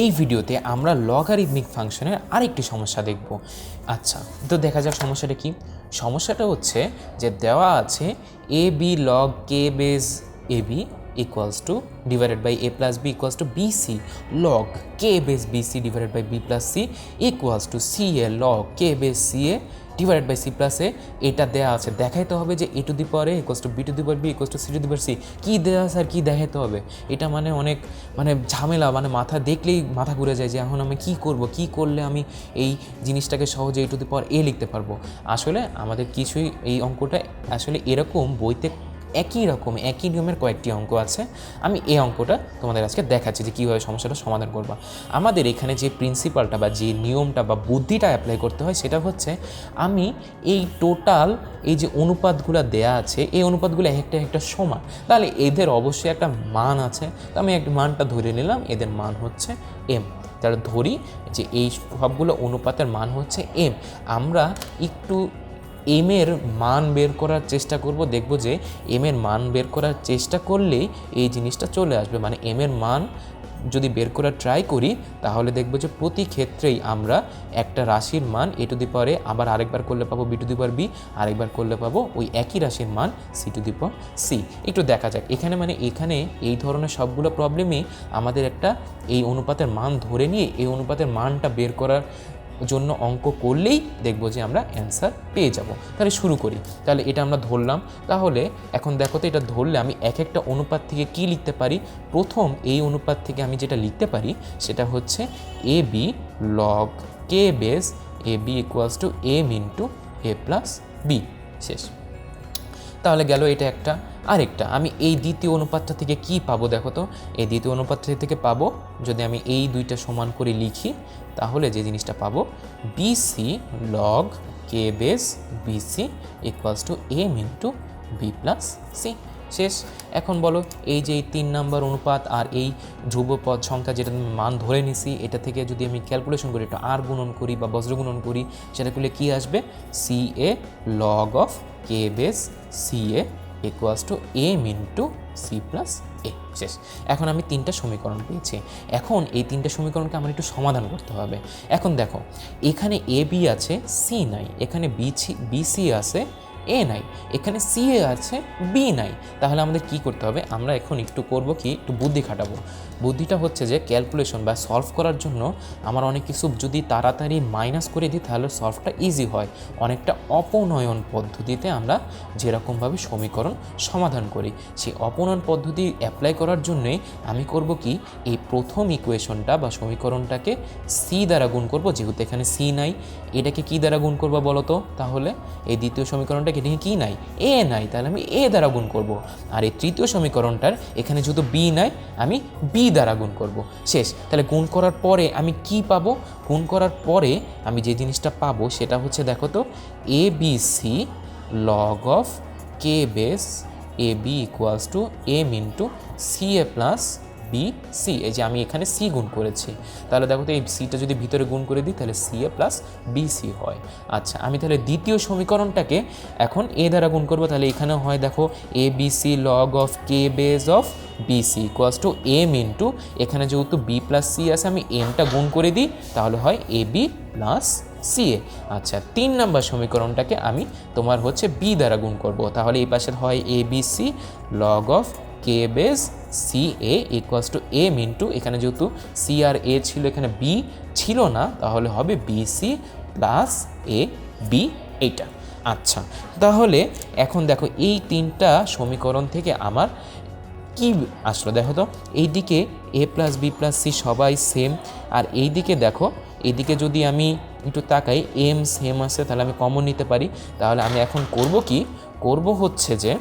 এই ভিডিওতে আমরা লগারিদমিক ফাংশনের আরেকটি সমস্যা দেখব। আচ্ছা তো দেখা যাক সমস্যাটা কি। সমস্যাটা হচ্ছে যে দেওয়া আছে A B log K base A B equals to divided by A plus B equals to B C log K base B C divided by B plus C equals to C A log K base C A divided by C plus A এটা দেওয়া আছে। দেখাইতে হবে যে A to the power A equals to B to the power B equals to C to the power C কী দেওয়া আছে আর কী দেখাইতে হবে? এটা মানে অনেক মানে ঝামেলা মানে মাথা দেখলেই মাথা ঘুরে যায় যে এখন আমি কী করব? কী করলে আমি এই জিনিসটাকে সহজে এ টু দি পাওয়ার এ লিখতে পারব? আসলে আমাদের কিছুই এই অঙ্কটা আসলে এরকম বইতে একই রকম, একই নিয়মের কয়েকটি অঙ্ক আছে। আমি এই অঙ্কটা তোমাদের আজকে দেখাচ্ছি যে কীভাবে সমস্যাটা সমাধান করবা। আমাদের এখানে যে প্রিন্সিপালটা বা যে নিয়মটা বা বুদ্ধিটা অ্যাপ্লাই করতে হয় সেটা হচ্ছে, আমি এই টোটাল এই যে অনুপাতগুলো দেয়া আছে, এই অনুপাতগুলো এক একটা একটা সমান। তাহলে এদের অবশ্যই একটা মান আছে। তো আমি একটা মানটা ধরে নিলাম, এদের মান হচ্ছে এম তাহলে ধরি যে এই সবগুলো অনুপাতের মান হচ্ছে এম আমরা একটু এম এর মান বের করার চেষ্টা করব। দেখব যে এম এর মান বের করার চেষ্টা করলেই এই জিনিসটা চলে আসবে। মানে এম এর মান যদি বের করার ট্রাই করি, তাহলে দেখব যে প্রতি ক্ষেত্রেই আমরা একটা রাশির মান এ টু দি পাওয়ারে আবার আরেকবার করলে পাবো B to the power B আরেকবার করলে পাবো ওই একই রাশির মান C to the power C একটু দেখা যাক। এখানে মানে এখানে এই ধরনের সবগুলো প্রবলেমই আমাদের একটা এই অনুপাতের মান ধরে নিয়ে এই অনুপাতের মানটা বের করার জন্য অঙ্ক করলেই দেখব যে আমরা অ্যান্সার পেয়ে যাব। তাহলে শুরু করি। তাহলে এটা আমরা ধরলাম। তাহলে এখন দেখো তো এটা ধরলে আমি এক একটা অনুপাত থেকে কি লিখতে পারি? প্রথম এই অনুপাত থেকে আমি যেটা লিখতে পারি সেটা হচ্ছে A B log K base A B equals to M into A plus B শেষ। তাহলে গেল এটা একটা। আরেকটা, আমি এই দ্বিতীয় অনুপাতটা থেকে কি পাবো দেখো তো? এই দ্বিতীয় অনুপাতটা থেকে পাবো, যদি আমি এই দুইটা সমান করে লিখি, তাহলে যে জিনিসটা পাবো B C log K base B C equals to M into B plus C শেষ। এখন বলো, এই যে তিন নাম্বার অনুপাত আর এই ধ্রুবপদ সংখ্যা যেটা আমি মান ধরে নিছি, এটা থেকে যদি আমি ক্যালকুলেশন করি, একটু আর গুণন করি বা বজ্র গুণন করি, সেটা করলে কী আসবে? C A log of K base C A equals to M into C plus A শেষ। এখন আমি তিনটা সমীকরণ পেয়েছি। এখন এই তিনটা সমীকরণকে আমার একটু সমাধান করতে হবে। এখন দেখো, এখানে এ বি আছে সি নাই। এখানে বি বি সি আছে এ নাই। এখানে সি এ আছে বি নাই। তাহলে আমাদের কি করতে হবে? আমরা এখন একটু করব কি? একটু বুদ্ধি খাটাবো। বুদ্ধিটা হচ্ছে যে ক্যালকুলেশন বা সলভ করার জন্য আমার অনেক কিছু যদি তাড়াতাড়ি মাইনাস করে দিই, তাহলে সলভটা ইজি হয়। অনেকটা অপনয়ন পদ্ধতিতে আমরা যেরকমভাবে সমীকরণ সমাধান করি। সেই অপনয়ন পদ্ধতি অ্যাপ্লাই করার জন্যই আমি করব কি? এই প্রথম ইকুয়েশনটা বা সমীকরণটাকে সি দ্বারা গুণ করব, যেহেতু এখানে সি নাই। এটাকে কি দ্বারা গুণ করব বলো তো তাহলে এই দ্বিতীয় সমীকরণটাকে এটাকে কি নাই? এ নাই, তাহলে আমি এ দ্বারা গুণ করব। আর এই তৃতীয় সমীকরণটার এখানে যেহেতু বি নাই, আমি বি দ্বারা গুণ করব। শেষ, তাহলে গুণ করার পরে আমি কি পাবো? গুণ করার পরে আমি যে জিনিসটা পাবো সেটা হচ্ছে, দেখো তো, A B C log of K base A B equals to M into C A plus B C এই যে আমি এখানে সি গুণ করেছি। তাহলে দেখো তো এই সিটা যদি ভিতরে গুণ করে দিই, তাহলে C A plus B C হয়। আচ্ছা আমি তাহলে দ্বিতীয় সমীকরণটাকে এখন এ দ্বারা গুণ করব। তাহলে এখানে হয় দেখো A B C log of K base of B C equals to M into এখানে যেহেতু বি প্লাস সি আছে, আমি এমটা গুণ করে দিই, তাহলে হয় A B plus C A আচ্ছা তিন নাম্বার সমীকরণটাকে আমি তোমার হচ্ছে বি দ্বারা গুণ করব। তাহলে এই পাশে হয় A B C log of K base C A equals to M into এখানে যেহেতু সি আর এ ছিল, এখানে বি ছিল না, তাহলে হবে B C plus A B এইটা। আচ্ছা তাহলে এখন দেখো এই তিনটা সমীকরণ থেকে আমার কি আসলো? দেখো তো, এইদিকে A plus B plus C সবাই সেম আর এই দিকে দেখো, এইদিকে যদি আমি একটু তাকাই এম সেম আছে, তাহলে আমি কমন নিতে পারি। তাহলে আমি এখন করব কি? করব হচ্ছে যে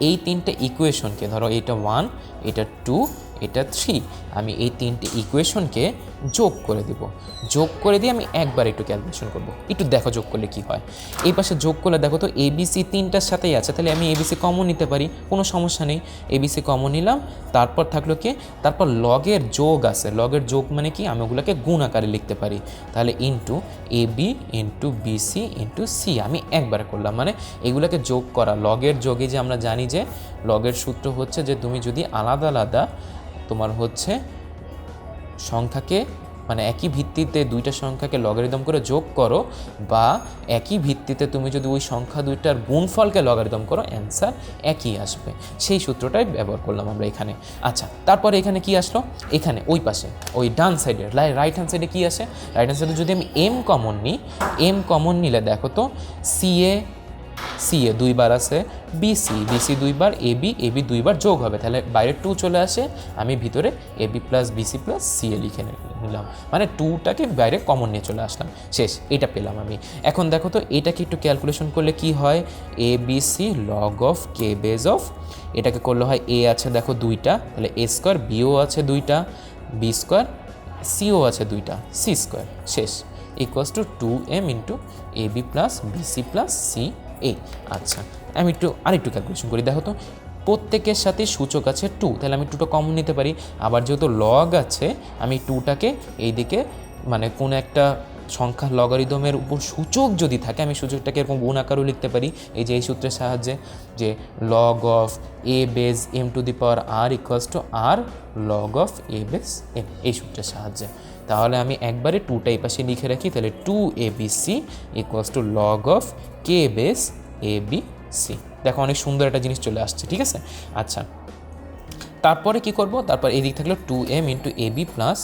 এই তিনটে ইকুয়েশনকে ধরো এটা ওয়ান এটা টু এটা থ্রি আমি এই তিনটে ইকুয়েশনকে যোগ করে দিব। যোগ করে দিয়ে আমি একবার একটু ক্যালকুলেশন করব। একটু দেখো যোগ করলে কি হয়। এই পাশে যোগ করলে দেখো তো এবিসি তিনটার সাথেই আছে। তাহলে আমি এবিসি কমন নিতে পারি, কোনো সমস্যা নেই। এবিসি কমন নিলাম, তারপর থাকল কি? তারপর লগের যোগ আছে। লগের যোগ মানে কি? আমি ওগুলোকে গুণ আকারে লিখতে পারি। তাহলে into A B into B C into C আমি একবার করলাম। মানে এগুলোকে যোগ করা। লগের যোগে যে আমরা জানি যে লগের সূত্র হচ্ছে যে, তুমি যদি আলাদা আলাদা তোমার হচ্ছে সংখ্যাকে মানে একই ভিত্তিতে দুইটা সংখ্যাকে লগারিদম করে যোগ করো বা একই ভিত্তিতে তুমি যদি ওই সংখ্যা দুইটার গুণফলকে লগারিদম করো অ্যান্সার একই আসবে। সেই সূত্রটাই ব্যবহার করলাম আমরা এখানে। আচ্ছা তারপরে এখানে কি আসলো? এখানে, ওই পাশে, ওই ডান সাইডে রাইট হ্যান্ড সাইডে কি আসে? রাইট হ্যান্ড সাইডে যদি আমি এম কমন নিই এম কমন নিলে দেখো তো সিএ সিএ দুইবার আছে বিসি বিসি দুইবার এবি এবি দুইবার যোগ হবে। তাহলে বাইরে টু চলে আসে, আমি ভিতরে A B plus B C plus C A লিখে নিলাম। মানে টুটাকে বাইরে কমন নিয়ে চলে আসলাম। শেষ, এটা পেলাম আমি। এখন দেখো তো, এটাকে একটু ক্যালকুলেশন করলে কি হয়? A B C log of K base of এটাকে করলে হয় এ আছে দেখো দুইটা, তাহলে এ স্কোয়ার বিও আছে দুইটা বি স্কোয়ার সিও আছে দুইটা সি স্কোয়ার শেষ equals to two M into A B plus B C plus C A আচ্ছা। আমি একটু, আরেকটু ক্যালকুলেশন করি। দেখো তো, প্রত্যেকের সাথে সূচক আছে টু তাহলে আমি টুটা কমন নিতে পারি। আবার যেহেতু লগ আছে, আমি টুটাকে এইদিকে মানে কোন একটা সংখ্যা লগারিদমের উপর সূচক যদি থাকে, আমি সূচকটাকে এরকম গুণ আকারেও লিখতে পারি। এই যে এই সূত্রের সাহায্যে, যে log of A base M to the power R equals to R log of A base M এই সূত্রের সাহায্যে। তাহলে আমি একবারে টুটা এই পাশে লিখে রাখি, তাহলে two A B C equals to log of K base A B C দেখো অনেক সুন্দর একটা জিনিস চলে আসছে, ঠিক আছে? আচ্ছা তারপরে কি করব? তারপর এদিক থাকল two M into A B plus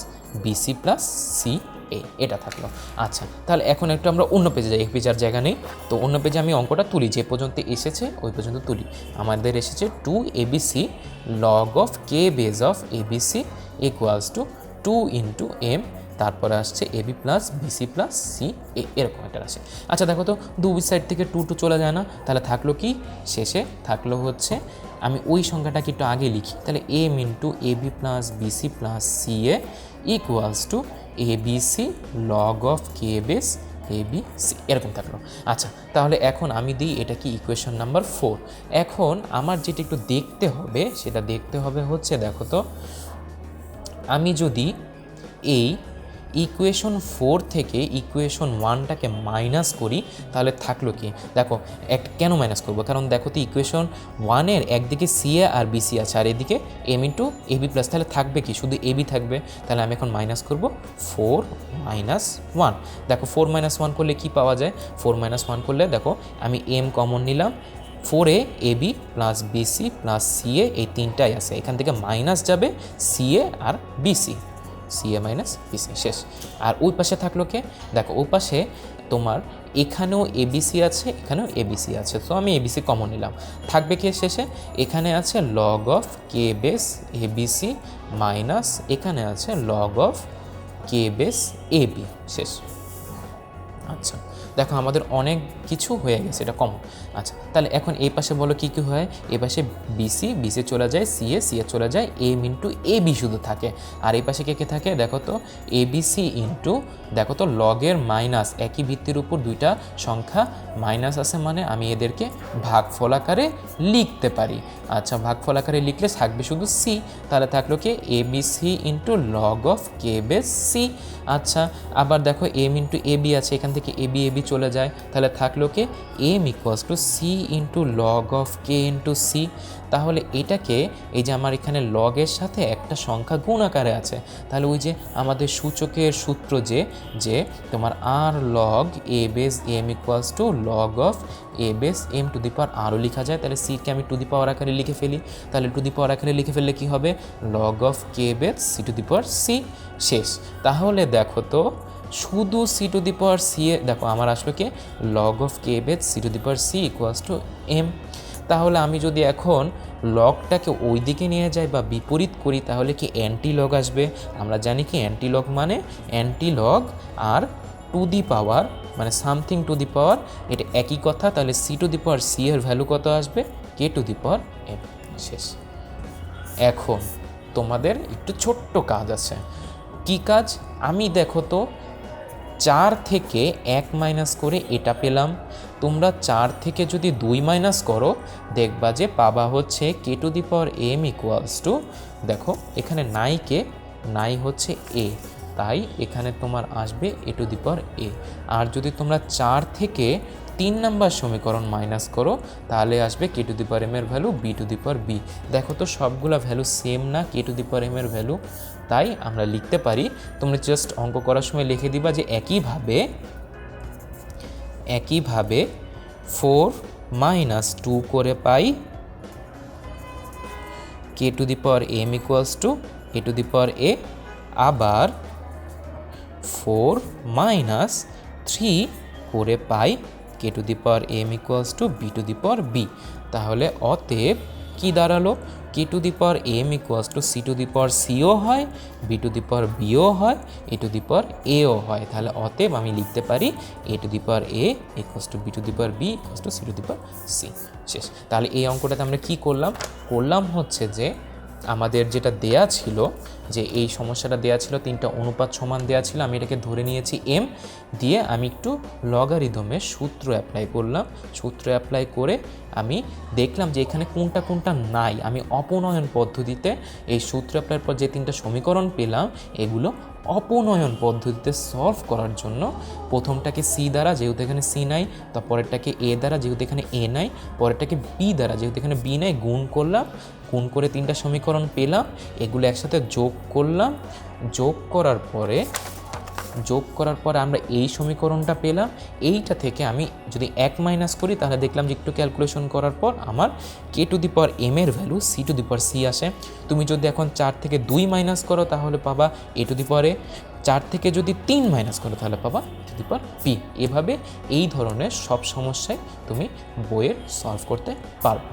B C plus C A এটা থাকল। আচ্ছা তাহলে এখন একটু আমরা অন্য পেজে যাই এক পেজ আর জায়গা নেই। তো অন্য পেজে আমি অঙ্কটা তুলি, যে পর্যন্ত এসেছে ওই পর্যন্ত তুলি। আমাদের এসেছে two A B C log of K base of A B C equals to two into M, তারপরে আসছে A B plus B C plus, C, A, এরকম একটা রাশি। আচ্ছা দেখো তো দুই সাইড থেকে টু টু চলে যায় না, তাহলে থাকল কি? শেষে থাকল হচ্ছে, আমি ওই সংখ্যাটাকে একটু আগে লিখি, তাহলে M into A B plus B C plus, C A equals to A B C log of K base A B C এরকম থাকল। আচ্ছা তাহলে এখন আমি দিই, এটা কি ইকুয়েশন নাম্বার ফোর এখন আমার যেটা একটু দেখতে হবে, সেটা দেখতে হবে হচ্ছে, দেখো তো আমি যদি এই ইকুয়েশন ফোর থেকে ইকুয়েশন ওয়ানটাকে মাইনাস করি, তাহলে থাকল কি? দেখো, এক কেন মাইনাস করব? কারণ দেখো তো ইকুয়েশন ওয়ানের একদিকে সিএ আর বিসি আছে, আর এদিকে এম ইন্টু এবি প্লাস তাহলে থাকবে কি? শুধু এবি থাকবে। তাহলে আমি এখন মাইনাস করব ফোর মাইনাস ওয়ান দেখো ফোর মাইনাস ওয়ান করলে কি পাওয়া যায়? ফোর মাইনাস ওয়ান করলে দেখো, আমি এম কমন নিলাম ফোরে A B plus B C plus C A এই তিনটাই আছে। এখান থেকে মাইনাস যাবে CA R B C C A minus B C শেষ। আর ওই পাশে থাকল কে? দেখো, ওই পাশে তোমার এখানেও এবিসি আছে, এখানেও এবিসি আছে। তো আমি এবিসি কমন নিলাম। থাকবে কে শেষে? এখানে আছে log of K base A B C minus এখানে আছে log of K base A B শেষ। আচ্ছা। দেখো আমাদের অনেক কিছু হয়ে গেছে, এটা কমন আচ্ছা তাহলে এখন এই পাশে বলো কী কী হয়? এই পাশে বিসি বিসি চলে যায় সিএ সিএ চলে যায় এম ইন্টু এ বি শুধু থাকে। আর এই পাশে কে কে থাকে? দেখো তো এ বিসি ইন্টু দেখো তো লগের মাইনাস একই ভিত্তির উপর দুইটা সংখ্যা মাইনাস আছে মানে আমি এদেরকে ভাগফল আকারে লিখতে পারি। আচ্ছা ভাগফল আকারে লিখলে থাকবে শুধু সি তাহলে থাকল কি? A B C into log of K base C আচ্ছা আবার দেখো এম ইন্টু এ বি আছে, এখান থেকে এ বি এ বি চলে যায়, তাহলে থাকল কি M equals to C into log of K into C তাহলে এটাকে এই যে আমার এখানে লগের সাথে একটা সংখ্যা গুণ আকারে আছে, তাহলে ওই যে আমাদের সূচকের সূত্র যে যে তোমার R log A base M equals to log of A base M to the power আরও লেখা যায়, তাহলে সিকে আমি টু দি পাওয়ার আকারে লিখে ফেলি। তাহলে টু দি পাওয়ার আকারে লিখে ফেললে কী হবে? Log of K base C to the power C শেষ। তাহলে দেখো তো শুধু C to the power C এ, দেখো আমার আসলো কি? Log of K base C to the power C equals to M তাহলে আমি যদি এখন লগটাকে ওই দিকে নিয়ে যাই বা বিপরীত করি, তাহলে কি অ্যান্টি লগ আসবে? আমরা জানি কি অ্যান্টি লগ মানে anti log R to the power মানে সামথিং টু দি পাওয়ার এটা একই কথা। তাহলে C to the power C এর ভ্যালু কত আসবে? K to the power M শেষ। এখন তোমাদের একটু ছোট্ট কাজ আছে। কি কাজ? আমি দেখো তো চার থেকে এক মাইনাস করে এটা পেলাম। তোমরা চার থেকে যদি দুই মাইনাস করো, দেখবা যে পাবা হচ্ছে K to the power M equals to দেখো, এখানে নাই কে, নাই হচ্ছে এ তাই এখানে তোমার আসবে এ টু দি পাওয়ার এ আর যদি তোমরা চার থেকে তিন নাম্বার সমীকরণ মাইনাস করো, তাহলে আসবে K to the power M এর value B to the power B দেখো তো সবগুলা ভ্যালু সেম না K to the power M এর ভ্যালু তাই আমরা লিখতে পারি, তোমরা জাস্ট অঙ্ক করার সময় লিখে দিবা যে একইভাবে একইভাবে ফোর মাইনাস টু করে পাই K to the power M equals to A to the power A আবার ফোর মাইনাস থ্রি করে পাই K to the power M equals to B to the power B. তাহলে অতএব কী দাঁড়াল? K to the power M equals to C to the power CO হয়, B to the power বিও হয়, A to the পাওয়ার এও হয়। তাহলে অতএব আমি লিখতে পারি A to the power A equals to B to the power B equals to C to the power C. শেষ। তাহলে এই অঙ্কটাতে আমরা কি করলাম? করলাম হচ্ছে যে আমাদের যেটা দেয়া ছিল, যে এই সমস্যাটা দেয়া ছিল, তিনটা অনুপাত সমান দেয়া ছিল, আমি এটাকে ধরে নিয়েছি এম দিয়ে আমি একটু লগারিদমের সূত্র অ্যাপ্লাই করলাম। সূত্র অ্যাপ্লাই করে আমি দেখলাম যে এখানে কোনটা কোনটা নাই। আমি অপনয়ন পদ্ধতিতে এই সূত্র অ্যাপ্লাইয়ের পর যে তিনটা সমীকরণ পেলাম, এগুলো অপনয়ন পদ্ধতিতে সলভ করার জন্য প্রথমটাকে সি দ্বারা, যেহেতু এখানে সি নাই, তারপরেরটাকে এ দ্বারা, যেহেতু এখানে এ নাই, পরেরটাকে বি দ্বারা, যেহেতু এখানে বি নাই, গুণ করলাম। গুণ করে তিনটা সমীকরণ পেলাম, এগুলো একসাথে যোগ করলাম। যোগ করার পরে, যোগ করার পরে আমরা এই সমীকরণটা পেলাম। এইটা থেকে আমি যদি এক মাইনাস করি, তাহলে দেখলাম যে একটু ক্যালকুলেশন করার পর আমার K to the power M এর value C to the power C আসে। তুমি যদি এখন চার থেকে দুই মাইনাস করো, তাহলে পাবা এ টু দি পাওয়ারে চার থেকে যদি তিন মাইনাস করো, তাহলে পাবা টু দি পাওয়ার পি এভাবে এই ধরনের সব সমস্যায় তুমি বইয়ের সলভ করতে পারবে।